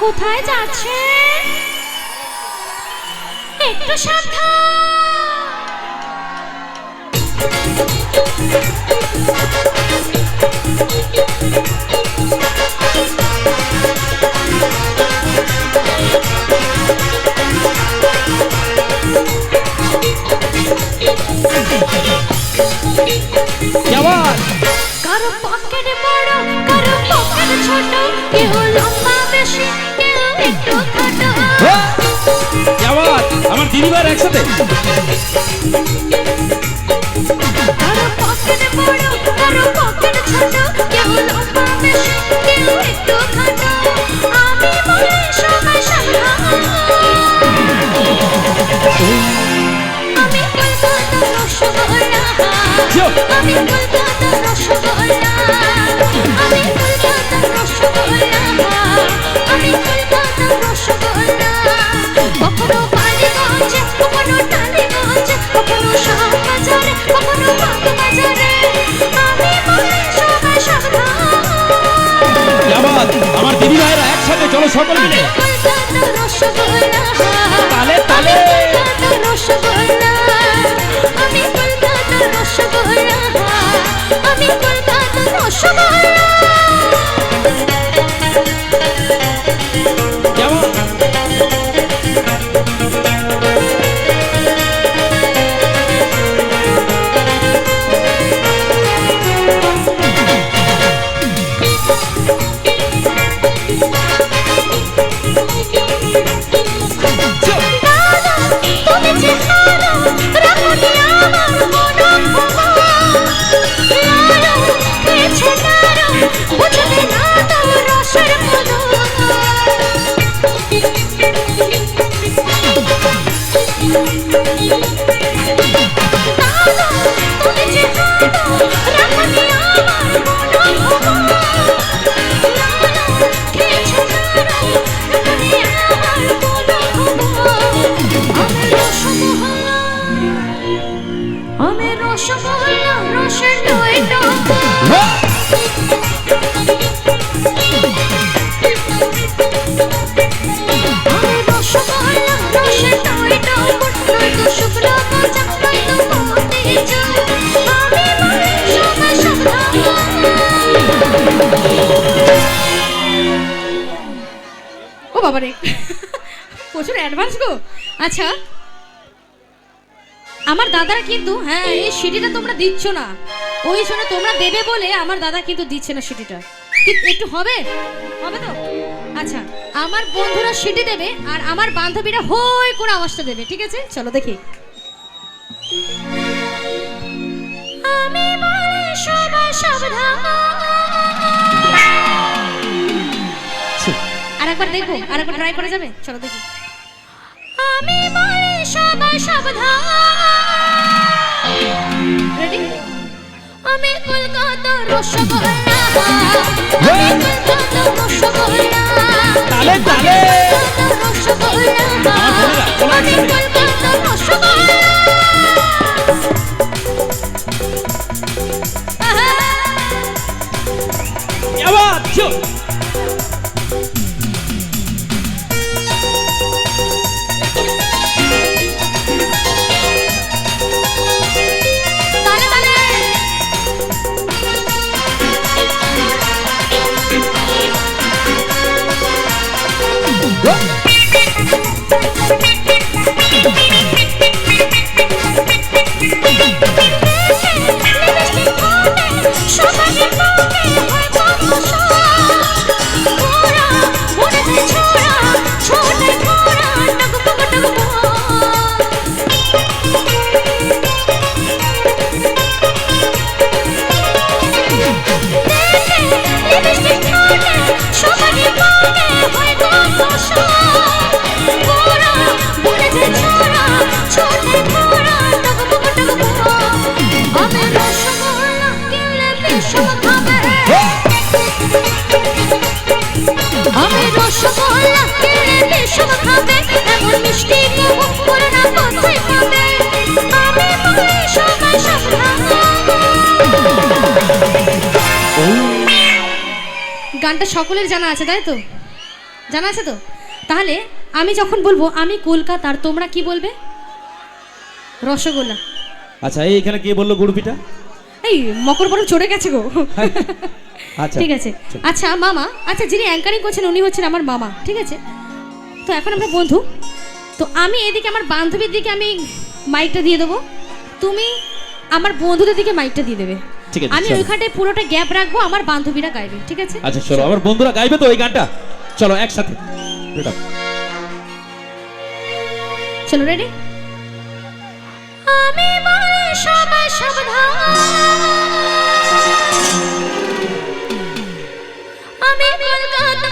কোথায় যাচ্ছেন? একটু সাবধান। কেউ একটু খাটো। আমি বলি সবাই সাবধান আমি কলকাতার রসগোল্লা ও বাবা রে প্রচুর অ্যাডভান্স গো। আচ্ছা আমার দাদার কিন্তু হ্যাঁ এই সিটিটা তোমরা দিচ্ছ না। ওই জন্য তোমরা দেবে বলে আমার দাদা কিন্তু দিচ্ছে না সিটিটা। একটু হবে? হবে তো? আচ্ছা আমার বন্ধুরা সিটি দেবে আর আমার বান্ধবীরা হই করে আওয়াজটা দেবে, ঠিক আছে? চলো দেখি। আমি সবাই সাবধান। আর একবার দেখব আর একবার ট্রাই করে যাবে? চলো দেখি। আমি বলি সবাই সাবধান। রেডি আমি কলকাতা রসগোল্লা। আমি কলকাতা রসগোল্লা। তালে, তালে। রসগোল্লা। আমি কলকাতা রসগোল্লা। গানটা সকলের জানা আছে তাই তো? জানা আছে তো? তাহলে আমি যখন বলব আমি কলকাতার তোমরা কি বলবে? রসগোল্লা। আচ্ছা এই এখানে কে বলল গুড় পিঠা এই মকর পরব চড়ে গেছে গো। আচ্ছা ঠিক আছে। আচ্ছা মামা আচ্ছা যিনি অ্যাঙ্কারিং করছেন উনি হচ্ছেন আমার মামা ঠিক আছে? তো এখন আমরা বন্ধু তো আমি এদিকে আমার বান্ধবীর দিকে আমি মাইকটা দিয়ে দেবো। তুমি আমার বন্ধুদের দিকে মাইকটা দিয়ে দেবে। ঠিক আছে, আমি। ওইখানটায় পুরোটা গ্যাপ রাখব আমার বান্ধবীরা গাইবে ঠিক আছে? আচ্ছা চলো আমার বন্ধুরা গাইবে তো ওই গানটা? চলো একসাথে। চলো রেডি আমি বলে সবাই সাবধান। আমি কলকাতা।